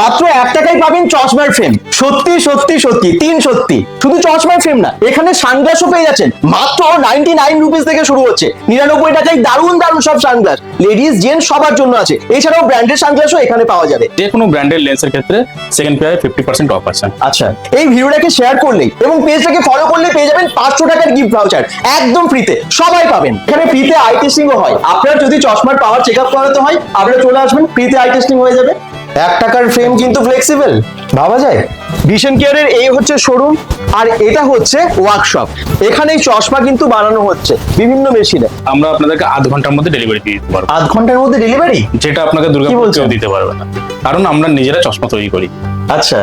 মাত্র এক টাকায় পাবেন চশমার ফ্রেম সত্যি সত্যি সত্যি তিন সত্যি। শুধু চশমার ফ্রেম না এখানে সানগ্লাসও পেয়ে যাচ্ছেন। মাত্র নাইনটি নাইন রুপিস থেকে শুরু হচ্ছে। নিরানব্বই টাকায় দারুণ দারুণ সব সানগ্লাস লেডিস জেন্টস সবার জন্য আছে। এছাড়াও ব্র্যান্ডেড সানগ্লাসও এখানে পাওয়া যাবে। যে কোনো ব্র্যান্ডের লেন্সের ক্ষেত্রে সেকেন্ড পেয়ারে ফিফটি পার্সেন্ট অফ আছে। আচ্ছা এই ভিডিওটাকে শেয়ার করলেই এবং পেজটাকে ফলো করলে পেয়ে যাবেন পাঁচশো টাকার গিফট ভাউচার একদম ফ্রিতে সবাই পাবেন। এখানে ফ্রিতে আই টেস্টিংও হয়। আপনার যদি চশমার পাওয়ার চেক আপ করাতে হয় আপনারা চলে আসবেন ফ্রিতে আই টেস্টিং হয়ে যাবে। এক টাকার ফ্রেম কিন্তু ফ্লেক্সিবল ভাবা যায়? ভিশন কেয়ারের এই হচ্ছে শোরুম আর এটা হচ্ছে ওয়ার্কশপ এখানে চশমা কিন্তু বানানো হচ্ছে বিভিন্ন মেশিনে আমরা আপনাদেরকে আধ ঘণ্টার মধ্যে ডেলিভারি দিয়ে দিতে পারব। আধ ঘণ্টার মধ্যে ডেলিভারি যেটা আপনাকে দুর্গাপুর? কেউ দিতে পারবে না। কারণ আমরা নিজেরা চশমা তৈরি করি। আচ্ছা।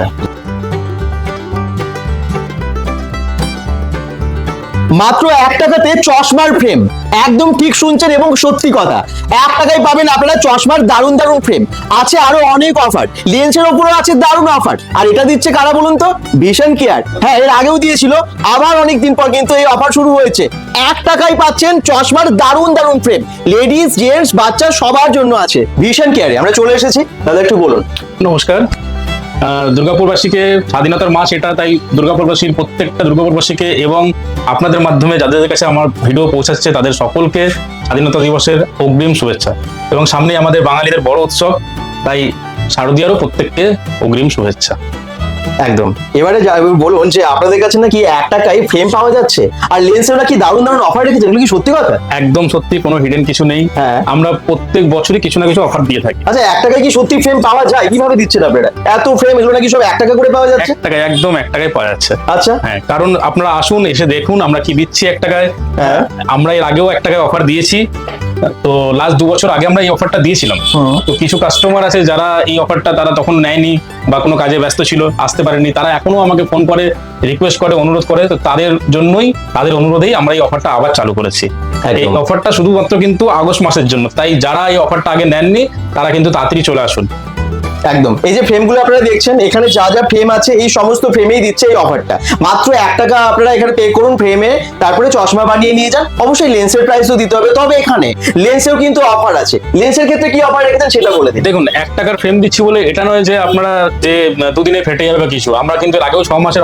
মাত্র এক টাকাতে চশমার ফ্রেম একদম ঠিক শুনছেন এবং সত্যি কথা। এক টাকায় পাবেন আপনারা চশমার দারুণ দারুণ ফ্রেম আছে আরও অনেক অফার লেন্সের উপরে আছে দারুণ অফার আর এটা দিচ্ছে কারা বলুন তো? ভিশন কেয়ার হ্যাঁ এর আগেও দিয়েছিল, আবার অনেক দিন পর কিন্তু এই অফার শুরু হয়েছে। এক টাকায় পাচ্ছেন চশমার দারুণ দারুণ ফ্রেম লেডিস জেন্টস বাচ্চা সবার জন্য আছে। ভিশন কেয়ারে আমরা চলে এসেছি। দাদা, একটু বলুন। নমস্কার। দুর্গাপুরবাসীকে স্বাধীনতার মাস এটা, তাই দুর্গাপুরবাসীর প্রত্যেকটা দুর্গাপুরবাসীকে এবং আপনাদের মাধ্যমে যাদের কাছে আমার ভিডিও পৌঁছাচ্ছে, তাদের সকলকে স্বাধীনতা দিবসের অগ্রিম শুভেচ্ছা। এবং সামনে আমাদের বাঙালিদের বড় উৎসব, তাই শারদীয়ারও প্রত্যেককে অগ্রিম শুভেচ্ছা। একদম। এবারে বলুন যে আপনাদের কাছে নাকি এক টাকায় ফ্রেম পাওয়া যাচ্ছে আর লেন্সের নাকি দারুণ দারুণ অফার রেখেছে? এগুলো কি সত্যি কথা? একদম সত্যি কোনো হিডেন কিছু নেই। হ্যাঁ। আমরা প্রত্যেক বছরই কিছু না কিছু অফার দিয়ে থাকি। আচ্ছা এক টাকায় কি সত্যি ফ্রেম পাওয়া যায়? কীভাবে দিচ্ছেন আপনারা? এত ফ্রেম এগুলো নাকি সব এক টাকা করে পাওয়া যাচ্ছে? এক টাকায় একদম এক টাকায় পাওয়া যাচ্ছে। আচ্ছা। হ্যাঁ কারণ আপনারা আসুন এসে দেখুন আমরা কি দিচ্ছি এক টাকায়। হ্যাঁ। আমরা এর আগেও এক টাকায় অফার দিয়েছি। তো লাস্ট দু বছর আগে আমরা এই অফারটা দিয়েছিলাম। তো কিছু কাস্টমার আছে যারা এই অফারটা তারা তখন নেয়নি বা কোনো কাজে ব্যস্ত ছিল আসতে পারেনি। তারা এখনও আমাকে ফোন করে রিকোয়েস্ট করে অনুরোধ করে। তো তাদের জন্যই তাদের অনুরোধেই আমরা এই অফারটা আবার চালু করেছি। এই অফারটা শুধুমাত্র কিন্তু আগস্ট মাসের জন্য। তাই যারা এই অফারটা আগে নেননি তারা কিন্তু তাড়াতাড়ি চলে আসুন। একদম। এই যে ফ্রেমগুলো আপনারা দেখছেন এখানে যা যা ফ্রেম আছে এই সমস্ত ফ্রেমেই দিচ্ছে এই অফারটা মাত্র এক টাকা আপনারা এখানে পে করুন ফ্রেমে তারপরে চশমা বানিয়ে নিয়ে যান। অবশ্যই লেন্সের প্রাইসও দিতে হবে তবে এখানে লেন্সেও কিন্তু অফার আছে। লেন্সের ক্ষেত্রে কি অফার রেখেছেন সেটা বলে দিন। দেখুন এক টাকার ফ্রেম দিচ্ছি বলে এটা নয় যে আপনারা যে দুদিনে ফেটে যাবে বা কিছু। আমরা কিন্তু আগেও ছ মাসের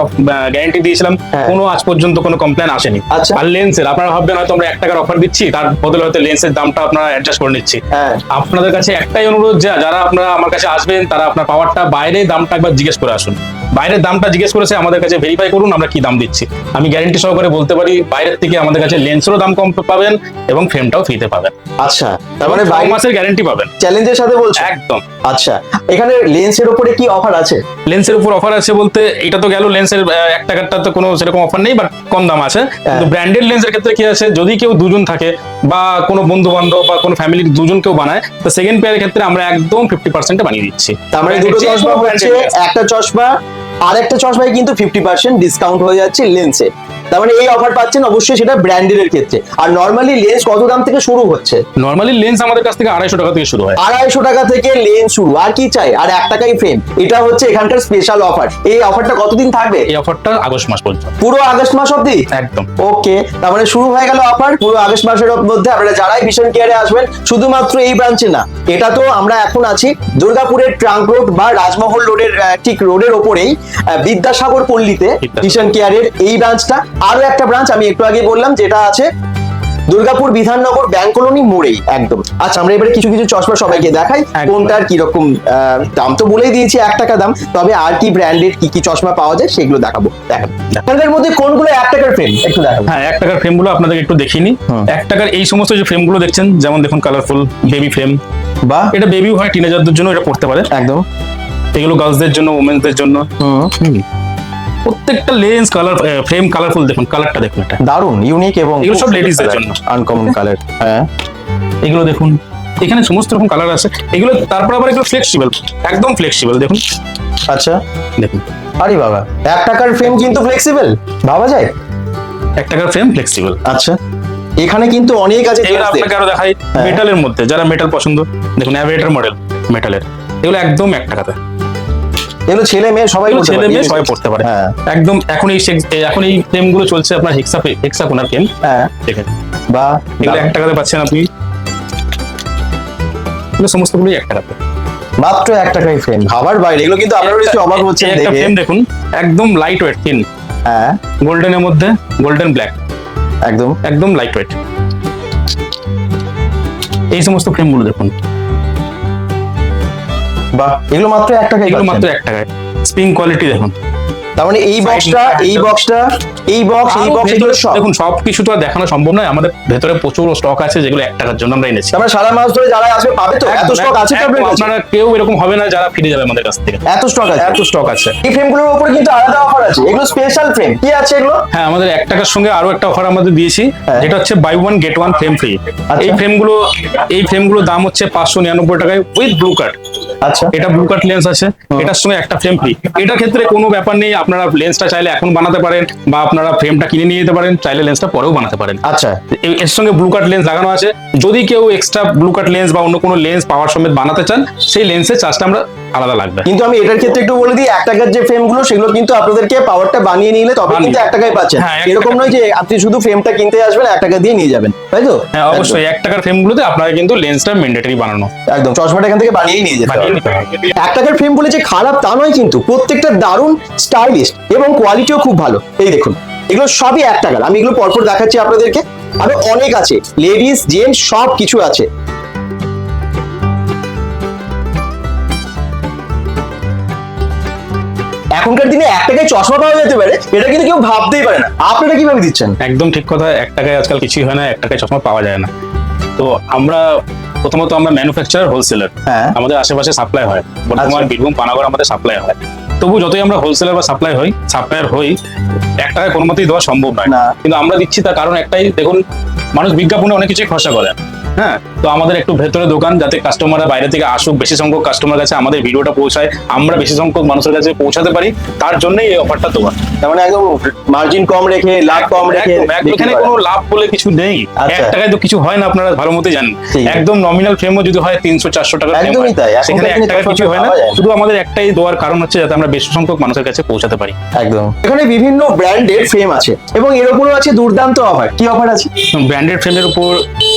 গ্যারান্টি দিয়েছিলাম। হ্যাঁ। কোনো আজ পর্যন্ত কোনো কমপ্লেন আসেনি। আচ্ছা। আর লেন্সের আপনারা ভাববেন হয়তো আমরা এক টাকার অফার দিচ্ছি তার বদলে হয়তো লেন্সের দামটা আপনারা অ্যাডজাস্ট করে নিচ্ছি। হ্যাঁ। আপনাদের কাছে একটাই অনুরোধ যে যারা আপনারা আমার কাছে আসবেন তারা আপনার পাওয়ারটা বাইরে দামটা একবার জিজ্ঞেস করে আসুন। বাইরের দামটা জিজ্ঞেস করেছে আমাদের কাছে ভেরিফাই করুন আমরা কি দাম দিচ্ছি। আমি গ্যারেন্টি সহকারে বলতে পারি বাইরের থেকে আমাদের কাছে লেন্সেরও দাম কম পাবেন এবং ফ্রেমটাও ফ্রিতে পাবেন। আচ্ছা তার মানে মাসের গ্যারেন্টি পাবেন। চ্যালেঞ্জের সাথে বলছি? একদম। আচ্ছা এখানে লেন্সের উপরে কি অফার আছে? লেন্সের উপর অফার আছে বলতে এটা তো গেল লেন্সের এক টাকারটা তো কোনো সেরকম অফার নেই বাট কম দাম আছে। কিন্তু ব্র্যান্ডেড লেন্সের ক্ষেত্রে কি আছে যদি কেউ দুজন থাকে বা কোনো বন্ধু বান্ধব বা কোনো ফ্যামিলির দুজন কেউ বানায় তো সেকেন্ড পেয়ারের ক্ষেত্রে আমরা একদম ফিফটি পার্সেন্টে বানিয়ে দিচ্ছি। তার মানে দুটো চশমা হচ্ছে একটা চশমা আর একটা চশমায় কিন্তু ফিফটি পার্সেন্ট ডিসকাউন্ট হয়ে যাচ্ছে লেন্সে। তার মানে এই অফার পাচ্ছেন অবশ্যই সেটা ব্র্যান্ডেড এর ক্ষেত্রে। আর নর্মালি লেন্স কত দাম থেকে শুরু হচ্ছে? নর্মালি লেন্স আমাদের কাছ থেকে আড়াইশো টাকা থেকে শুরু হয়। আড়াইশো টাকা থেকে লেন্স শুরু। আর কি চাই? আর এক টাকাই ফ্রেম এটা হচ্ছে এখানকার স্পেশাল অফার এই অফারটা কতদিন থাকবে? এই অফারটা আগস্ট মাস পর্যন্ত। পুরো আগস্ট মাস অবধি? একদম। ওকে তার মানে শুরু হয়ে গেল অফার পুরো আগস্ট মাসের মধ্যে আপনারা যারাই ভিশন কেয়ারে আসবেন শুধুমাত্র এই ব্রাঞ্চে না এটা তো আমরা এখন আছি দুর্গাপুরের ট্রাঙ্ক রোড বা রাজমহল রোডের ঠিক রোডের ওপরেই বিদ্যাসাগর পল্লীতে। ভিশন কেয়ারের এই ব্রাঞ্চটা আরও একটা ব্রাঞ্চ আমি একটু আগে বললাম যেটা আছে দুর্গাপুর বিধাননগর ব্যাংক কলোনি মোড়েই একদম। আচ্ছা আমরা এবারে কিছু কিছু চশমা সবাইকে দেখাই। কোনটার কীরকম দাম তো বলেই দিয়েছি এক টাকা দাম তবে আর কি ব্র্যান্ডেড কি কি চশমা পাওয়া যায় সেগুলো দেখাবো। দেখাবো এখানকার মধ্যে কোনগুলো এক টাকার ফ্রেম একটু দেখাবো হ্যাঁ এক টাকার ফ্রেমগুলো আপনাদের একটু দেখিনি এক টাকার এই সমস্ত যে ফ্রেমগুলো দেখছেন যেমন দেখুন কালারফুল বেবি ফ্রেম বা? এটা বেবিও হয় টিনেজারদের জন্য এটা পড়তে পারে। একদম। এগুলো গার্লসদের জন্য ওমেন্সদের জন্য। প্রত্যেকটা লেন্স কালার ফ্রেম কালারফুল দেখুন কালারটা দেখুন এটা। দারুণ ইউনিক এবং এগুলো সব ladies দের জন্য। আনকমন কালার হ্যাঁ। এগুলো দেখুন এখানে সমস্ত রকম কালার আছে। এগুলো তারপর আবার এগুলো ফ্লেক্সিবল একদম ফ্লেক্সিবল দেখুন। আচ্ছা। দেখুন। আরে বাবা এক টাকার ফ্রেম কিন্তু ফ্লেক্সিবল ভাবা যায়? এক টাকার ফ্রেম ফ্লেক্সিবল আচ্ছা এখানে কিন্তু অনেক আছে gents আপনাকে আরও দেখাই হ্যাঁ। মেটালের মধ্যে যারা মেটাল পছন্দ দেখুন অ্যাভিয়েটার মডেল মেটালের এগুলো একদম এক টাকাতে। এগুলো ছেলে মেয়ে সবাই ছেলে মেয়ে সবাই পড়তে পারে। হ্যাঁ। একদম এখন এই এখন এই ফ্রেমগুলো চলছে আপনার হেক্সা হেক্সাকোনার ফ্রেম হ্যাঁ। দেখেন বা এগুলো এক টাকাতে পাচ্ছেন আপনি। এগুলো এক টাকাতে। মাত্র এক টাকায় ফ্রেম ভাবার বাইরে। এগুলো কিন্তু আপনারা একটু অবাক দেখে। ফ্রেম দেখুন। একদম লাইট ওয়েট থিন হ্যাঁ। গোল্ডেনের মধ্যে গোল্ডেন ব্ল্যাক একদম। একদম লাইট ওয়েট এই সমস্ত ফ্রেমগুলো দেখুন। বাহ এগুলো মাত্র এক টাকায় এগুলো মাত্র এক টাকায়। স্প্রিং কোয়ালিটি দেখুন। তার মানে এই বক্সটা এই বক্সটা এই বক্স এই বক্স এগুলো সব। দেখুন সব কিছু তো আর দেখানো সম্ভব নয়। আমাদের ভেতরে প্রচুর স্টক আছে যেগুলো এক টাকার জন্য আমরা এনেছি। তার মানে সারা মাস ধরে যারা আসবে পাবে তো? এত স্টক আছে তো আপনার কেউ এরকম হবে না যারা ফিরে যাবে আমাদের কাছ থেকে। এত স্টক আছে? এত স্টক আছে। এই ফ্রেমগুলোর উপরে কিন্তু আলাদা অফার আছে। এগুলো স্পেশাল ফ্রেম কি আছে এগুলো? হ্যাঁ আমাদের এক টাকার সঙ্গে আরও একটা অফার আমাদের দিয়েছি। হ্যাঁ। যেটা হচ্ছে buy one get one frame free. এই ফ্রেমগুলো এই ফ্রেমগুলোর দাম হচ্ছে পাঁচশো নিরানব্বই টাকায় উইথ ব্লু কার্ড আচ্ছা। এটা ব্লু কাট লেন্স আছে। এটার সঙ্গে একটা ফ্রেম ফ্রি এটার ক্ষেত্রে কোনো ব্যাপার নেই আপনারা লেন্সটা চাইলে এখন বানাতে পারেন বা আপনারা ফ্রেমটা কিনে নিয়ে যেতে পারেন চাইলে লেন্সটা পরেও বানাতে পারেন। আচ্ছা। এর সঙ্গে ব্লু কাট লেন্স লাগানো আছে। যদি কেউ এক্সট্রা ব্লু কাট লেন্স বা অন্য কোনো লেন্স পাওয়ার সমেত বানাতে চান সেই লেন্সের চার্জটা আমরা আলাদা লাগবে। কিন্তু আমি এটার ক্ষেত্রে একটু বলে দিই এক টাকার যে ফ্রেমগুলো সেগুলো কিন্তু আপনাদেরকে পাওয়ারটা বানিয়ে নিলে তবে কিন্তু এক টাকায় পাচ্ছেন। হ্যাঁ, এরকম নয় যে আপনি শুধু ফ্রেমটা কিনতে আসবেন এক টাকা দিয়ে নিয়ে যাবেন তাই তো? হ্যাঁ অবশ্যই এক টাকার ফ্রেমগুলোতে আপনারা কিন্তু লেন্সটা ম্যান্ডেটরি বানানো। একদম। চশমাটা এখান থেকে বানিয়েই নিয়ে যেতে বানিয়ে। এক টাকার ফ্রেম বলে যে খারাপ তা নয় কিন্তু প্রত্যেকটা দারুণ স্টাইলিশ এবং কোয়ালিটিও খুব ভালো। এই দেখুন এগুলো সবই এক টাকার। আমি এগুলো পরপর দেখাচ্ছি আপনাদেরকে। আরও অনেক আছে লেডিস জেন্টস সব কিছু আছে। এখনকার দিনে এক টাকায় চশমা পাওয়া যেতে পারে এটা কিন্তু কেউ ভাবতেই পারে না। আপনারা কীভাবে দিচ্ছেন? একদম ঠিক কথা এক টাকায় আজকাল কিছুই হয় না এক টাকায় চশমা পাওয়া যায় না। তো আমরা প্রথমত আমরা ম্যানুফ্যাকচারার হোলসেলার আমাদের আশেপাশে সাপ্লাই হয়। বর্তমান আচ্ছা। বীরভূম পানাগড় আমাদের সাপ্লাই হয়। তবু যতই আমরা হোলসেলার বা সাপ্লাই হই সাপ্লায়ার হই এক টাকায় কোনো মতেই দেওয়া সম্ভব নয়। না। কিন্তু আমরা দিচ্ছি তার কারণ একটাই দেখুন মানুষ বিজ্ঞাপনে অনেক কিছুই খরচা করে। হ্যাঁ তো আমাদের একটু ভেতরে দোকান যাতে কাস্টমাররা বাইরে থেকে আসুক বেশি সংখ্যক কাস্টমার কাছে আমাদের ভিডিওটা পৌঁছায় আমরা বেশি সংখ্যক মানুষের কাছে পৌঁছাতে পারি তার জন্যই এই অফারটা দেওয়া তার মানে একদম মার্জিন কম রেখে লাভ কম রেখে এখানে কোনো লাভ বলে কিছু নেই। আচ্ছা। এক টাকায় তো কিছু হয় না আপনারা ভালো মতো জানেন। একদম নমিনাল ফ্রেমও যদি হয় তিনশো চারশো টাকা একদমই তাই। সেখানে এক টাকা কিছু হয় না। না। শুধু আমাদের একটাই দেওয়ার কারণ হচ্ছে যাতে আমরা বেশি সংখ্যক মানুষের কাছে পৌঁছাতে পারি। একদম। এখানে বিভিন্ন ব্র্যান্ডের ফ্রেম আছে এবং এর উপরও আছে দুর্দান্ত অফার কি অফার আছে? ব্র্যান্ডেড ফ্রেমের উপর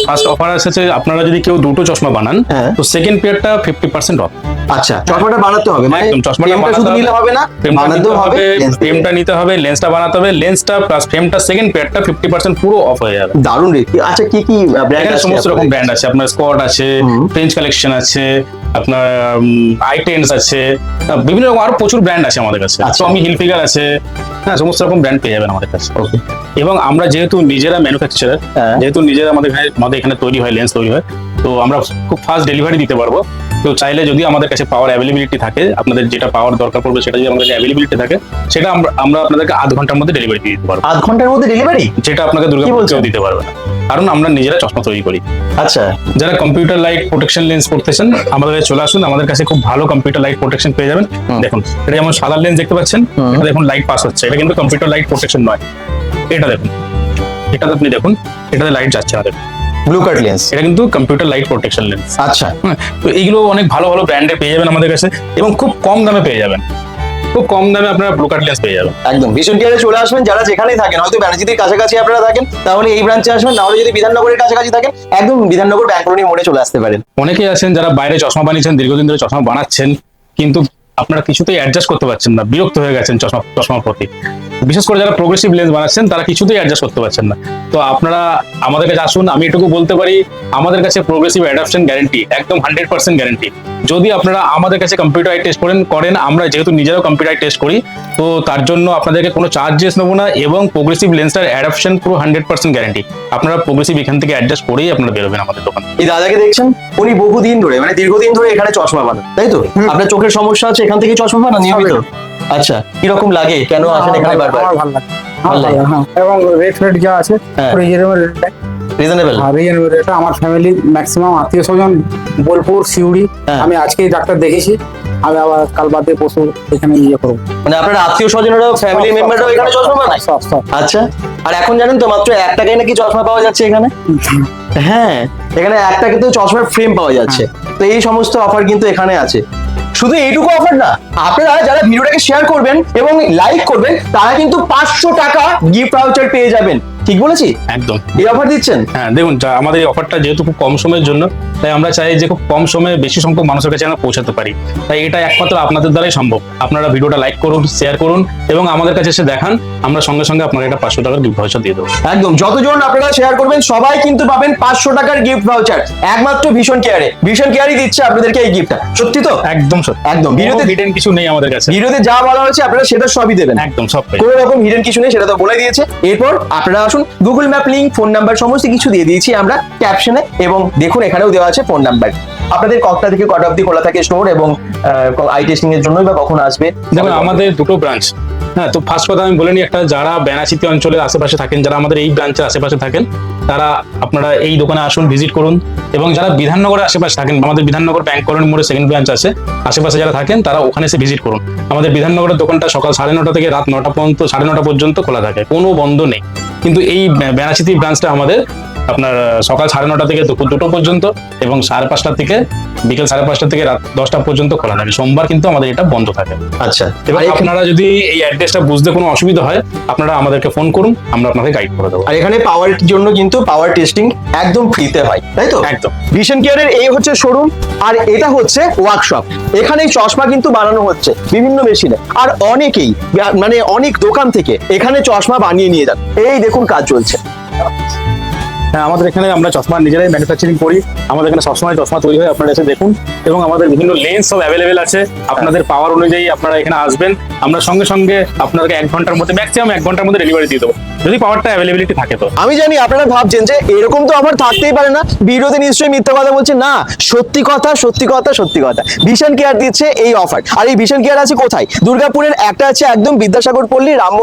ফার্স্ট অফার এসেছে আপনারা যদি কেউ দুটো চশমা বানান হ্যাঁ। তো সেকেন্ড পেয়ারটা ফিফটি পার্সেন্ট অফ আচ্ছা চশমাটা বানাতে হবে মানে চশমাটা শুধু নিলে হবে না বানাতে হবে ফ্রেমটা নিতে হবে। লেন্সটা বানাতে হবে লেন্সটা প্লাস ফ্রেমটা সেকেন্ড পেয়ারটা ফিফটি পার্সেন্ট পুরো অফ হয়ে যাবে। দারুণ রে। আচ্ছা কি কি ব্র্যান্ড আছে সমস্ত রকম ব্র্যান্ড আছে আপনার স্কট আছে ফ্রেঞ্চ কালেকশন আছে আপনার আইটেন্স আছে বিভিন্ন রকম আরও প্রচুর ব্র্যান্ড আছে আমাদের কাছে আচ্ছা। টমি হিলফিগার আছে হ্যাঁ সমস্ত রকম ব্র্যান্ড পেয়ে যাবেন আমাদের কাছে ওকে এবং আমরা যেহেতু নিজেরা ম্যানুফ্যাকচারার। যেহেতু নিজেরা আমাদের এখানে আমাদের এখানে তৈরি হয় লেন্স তৈরি হয় তো আমরা খুব ফাস্ট ডেলিভারি দিতে পারব তো চাইলে যদি আমাদের কাছে পাওয়ার অ্যাভেলেবিলিটি থাকে আপনাদের যেটা পাওয়ার দরকার পড়বে সেটা যদি আমাদের কাছে অ্যাভেলেবিলিটি থাকে সেটা আমরা আপনাদেরকে আধ ঘণ্টার মধ্যে ডেলিভারি দিয়ে দিতে পারব। আধ ঘণ্টার মধ্যে ডেলিভারি যেটা আপনাকে কি দুর্গাপুর কেউ দিতে পারবে না। কারণ আমরা নিজেরা চশমা তৈরি করি। আচ্ছা। যারা কম্পিউটার লাইট প্রোটেকশন লেন্স পড়তেছেন আমাদের কাছে চলে আসুন আমাদের কাছে খুব ভালো কম্পিউটার লাইট প্রোটেকশন পেয়ে যাবেন। দেখুন এটা যেমন সাদা লেন্স দেখতে পাচ্ছেন এটা দেখুন লাইট পাস হচ্ছে। এটা কিন্তু কম্পিউটার লাইট প্রোটেকশন নয়। এটা দেখুন এটাতে আপনি দেখুন এটাতে লাইট যাচ্ছে না দেখুন। ব্লু কার্ড লেন্স এটা কিন্তু কম্পিউটার লাইট প্রোটেকশন লেন্স আচ্ছা। তো এইগুলো অনেক ভালো ভালো ব্র্যান্ডে পেয়ে যাবেন আমাদের কাছে এবং খুব কম দামে পেয়ে যাবেন। খুব কম দামে আপনারা ব্লু কার্ড লেন্স পেয়ে যাবেন। একদম। ভীষণ টিয়ারে চলে আসবেন যারা যেখানেই থাকেন হয়তো ব্যানার্জিদের কাছাকাছি আপনারা থাকেন তাহলে এই ব্রাঞ্চে আসবেন না হলে যদি বিধাননগরের কাছাকাছি থাকেন একদম বিধাননগর ব্যাঙ্করণী মোড়ে চলে আসতে পারেন। অনেকেই আছেন যারা বাইরে চশমা বানিয়েছেন দীর্ঘদিন ধরে চশমা বানাচ্ছেন কিন্তু আপনারা কিছুতেই অ্যাডজাস্ট করতে পারছেন না বিরক্ত হয়ে গেছেন চশমা চশমার প্রতি। বিশেষ করে যারা প্রোগ্রেসিভ লেন্স বানাচ্ছেন তারা কিছুতেই অ্যাডজাস্ট করতে পারছেন না। তো আপনারা আমাদের কাছে আসুন আমি এটুকু বলতে পারি আমাদের কাছে প্রোগ্রেসিভ অ্যাডাপশন গ্যারেন্টি একদম হান্ড্রেড পার্সেন্ট গ্যারেন্টি যদি আপনারা আমাদের কাছে কম্পিউটার টেস্ট করেন করেন আমরা যেহেতু নিজেরাও কম্পিউটার টেস্ট করি তো তার জন্য আপনাদেরকে কোনো চার্জেস নেব না এবং প্রোগ্রেসিভ লেন্সটার অ্যাডাপশন পুরো হান্ড্রেড পার্সেন্ট গ্যারেন্টি আপনারা প্রোগ্রেসিভ এখান থেকে অ্যাডজাস্ট করেই আপনারা বেরোবেন আমাদের দোকান। এই দাদাকে দেখছেন? উনি বহুদিন ধরে মানে দীর্ঘদিন ধরে এখানে চশমা বানান তাই তো? আপনার চোখের সমস্যা আছে এখান থেকে চশমা বানান নিয়মিত? আচ্ছা কীরকম লাগে? কেন আসেন এখানে বারবার আমার ভালো লাগে। ভালো লাগে? হ্যাঁ এবং রেট ফেট যা আছে হ্যাঁ। রিজনেবল রিজনেবল রিজনেবল রেট আমার ফ্যামিলি ম্যাক্সিমাম আত্মীয় স্বজন বোলপুর সিউড়ি। হ্যাঁ। আমি আজকে ডাক্তার দেখেছি। আমি আবার কাল বাদে পশু এখানে ইয়ে করব। মানে আপনার আত্মীয় স্বজনেরাও ফ্যামিলি মেম্বাররাও এখানে চশমা বানায় সব সব। আচ্ছা। আর এখন জানেন তো মাত্র এক টাকায় নাকি চশমা পাওয়া যাচ্ছে এখানে? হ্যাঁ এখানে এক টাকাতেও চশমার ফ্রেম পাওয়া যাচ্ছে। তো এই সমস্ত অফার কিন্তু এখানে আছে। শুধু এইটুকু অফার না, আপনারা যারা ভিডিওটাকে শেয়ার করবেন এবং লাইক করবেন, তারা কিন্তু পাঁচশো টাকা গিফট ভাউচার পেয়ে যাবেন। ঠিক বলেছি? একদম। এই অফার দিচ্ছেন? হ্যাঁ দেখুন আমাদের এই অফারটা যেহেতু খুব কম সময়ের জন্য তাই আমরা চাই যে খুব কম সময়ে বেশি সংখ্যক মানুষের কাছে আমরা পৌঁছাতে পারি। তাই এটা একমাত্র আপনাদের দ্বারাই সম্ভব। আপনারা ভিডিওটা লাইক করুন শেয়ার করুন এবং আমাদের কাছে এসে দেখান আমরা সঙ্গে সঙ্গে আপনাকে একটা পাঁচশো টাকার গিফট ভাউচার দিয়ে দেবো। একদম যতজন আপনারা শেয়ার করবেন সবাই কিন্তু পাবেন পাঁচশো টাকার গিফট ভাউচার একমাত্র ভীষণ কেয়ারে ভীষণ কেয়ারই দিচ্ছে আপনাদেরকে এই গিফটটা সত্যি তো? একদম সত্যি। একদম ভিডিওতে হিডেন কিছু নেই আমাদের কাছে। ভিডিওতে যা বলা হয়েছে আপনারা সেটা সবই দেবেন। একদম সব কোনো রকম হিডেন কিছু নেই সেটা তো বলে দিয়েছে। এরপর আপনারা আসুন Google map link phone number সমস্ত কিছু দিয়ে দিয়েছি আমরা ক্যাপশনে এবং দেখুন এখানেও দেওয়া আছে ফোন নাম্বার আপনাদের কটা থেকে কটা অব্দি খোলা থাকে স্টোর এবং আই টেস্টিং এর জন্যই বা কখন আসবে? দেখুন, আমাদের দুটো ব্রাঞ্চ হ্যাঁ তো ফার্স্ট কথা আমি বলে নিই একটা, যারা বেনাচিতি অঞ্চলের আশেপাশে থাকেন, যারা আমাদের এই ব্রাঞ্চের আশেপাশে থাকেন, তারা আপনারা এই দোকানে আসুন ভিজিট করুন। এবং যারা বিধাননগরের আশেপাশে থাকেন আমাদের বিধাননগর ব্যাংক কলোনি মোড়ে সেকেন্ড ব্রাঞ্চ আছে, আশেপাশে যারা থাকেন, তারা ওখানে এসে ভিজিট করুন। আমাদের বিধাননগরের দোকানটা সকাল সাড়ে নটা থেকে রাত নটা পর্যন্ত, সাড়ে নটা পর্যন্ত খোলা থাকে, কোনো বন্ধ নেই। কিন্তু এই বেনাচিতি ব্রাঞ্চটা আমাদের আপনার সকাল সাড়ে নটা থেকে দুপুর দুটো পর্যন্ত এবং সাড়ে পাঁচটা থেকে বিকেল সাড়ে পাঁচটা থেকে রাত দশটা পর্যন্ত খোলা থাকে। সোমবার কিন্তু আমাদের এটা বন্ধ থাকে। আচ্ছা এবার আপনারা যদি এই অ্যাড্রেসটা বুঝতে কোনো অসুবিধা হয় আপনারা আমাদেরকে ফোন করুন আমরা আপনাকে গাইড করে দেবো। আর এখানে পাওয়ার জন্য কিন্তু পাওয়ার টেস্টিং একদম ফ্রিতে হয় তাই তো? একদম। ভিশন কেয়ারের এই হচ্ছে শোরুম আর এটা হচ্ছে ওয়ার্কশপ এখানে চশমা কিন্তু বানানো হচ্ছে বিভিন্ন মেশিনে আর অনেকেই মানে অনেক দোকান থেকে এখানে চশমা বানিয়ে নিয়ে যান। এই দেখুন কাজ চলছে। হ্যাঁ আমাদের এখানে আমরা চশমা নিজেরাই ম্যানুফ্যাকচারিং করি। আমাদের এখানে সবসময় চশমা তৈরি হয় আপনারা এসে দেখুন। এবং আমাদের বিভিন্ন লেন্স সব অ্যাভেলেবেল আছে। আপনাদের পাওয়ার অনুযায়ী আপনারা এখানে আসবেন। আমরা সঙ্গে সঙ্গে আপনাদেরকে এক ঘণ্টার মধ্যে ম্যাক্সিমাম এক ঘণ্টার মধ্যে ডেলিভারি দিয়ে দেবো। যদি পাওয়ারটা অ্যাভেলেবিলিটি থাকে তো। আমি জানি আপনারা ভাবছেন যে এরকম তো আমার থাকতেই পারে না। ভিডিওতে নিশ্চয়ই মিথ্যা কথা বলছে। না সত্যি কথা সত্যি কথা সত্যি কথা। ভীষণ কেয়ার দিচ্ছে এই অফার আর এই ভীষণ কেয়ার আছে কোথায়? দুর্গাপুরের একটা আছে একদম বিদ্যাসাগর পল্লী রাম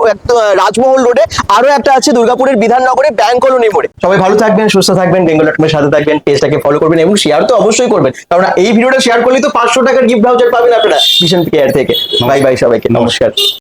রাজমহল রোডে আরও একটা আছে দুর্গাপুরের বিধাননগরে ব্যাংক কলোনি মোড়ে। সবাই ভালো থাকবেন, সুস্থ থাকবেন বেঙ্গল ডট সাথে থাকবেন, পেজটাকে ফলো করবেন এবং শেয়ার তো অবশ্যই করবেন। কারণ এই ভিডিওটা শেয়ার করলেই তো পাঁচশো টাকার গিফট ভাউচার পাবেন আপনারা ভীষণ কেয়ার থেকে। বাই বাই সবাইকে, নমস্কার।